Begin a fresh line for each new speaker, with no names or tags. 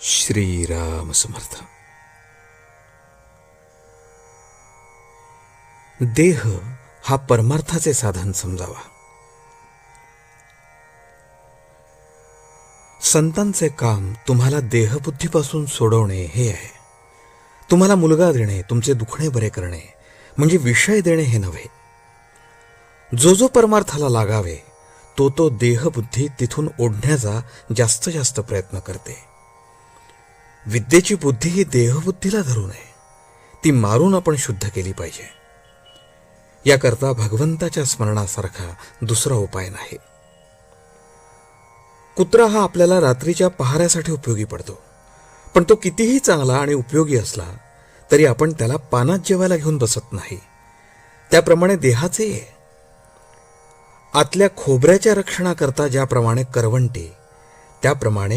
श्रीराम समर्थ. देह हा परमार्थाचे साधन समजावा. संतांचे काम तुम्हाला देहबुद्धीपासून सोडवणे हे आहे. तुम्हाला मुलगा देणे तुमचे दुखणे बरे करणे म्हणजे विषय देणे हे नव्हे. जो जो परमार्थाला लागावे तो तो देहबुद्धी तिथून ओढण्याचा जास्त जास्त प्रयत्न करते. विद्येची बुद्धी ही देहबुद्धीला धरू नये ती मारून आपण शुद्ध केली पाहिजे. याकरता भगवंताच्या स्मरणासारखा दुसरा उपाय नाही. कुत्रा हा आपल्याला रात्रीच्या पहाऱ्यासाठी उपयोगी पडतो. पण तो कितीही चांगला आणि उपयोगी असला तरी आपण त्याला पानात जेवायला घेऊन बसत नाही. त्याप्रमाणे देहाचे आतल्या खोबऱ्याच्या रक्षणाकरता ज्याप्रमाणे करवंटी त्याप्रमाणे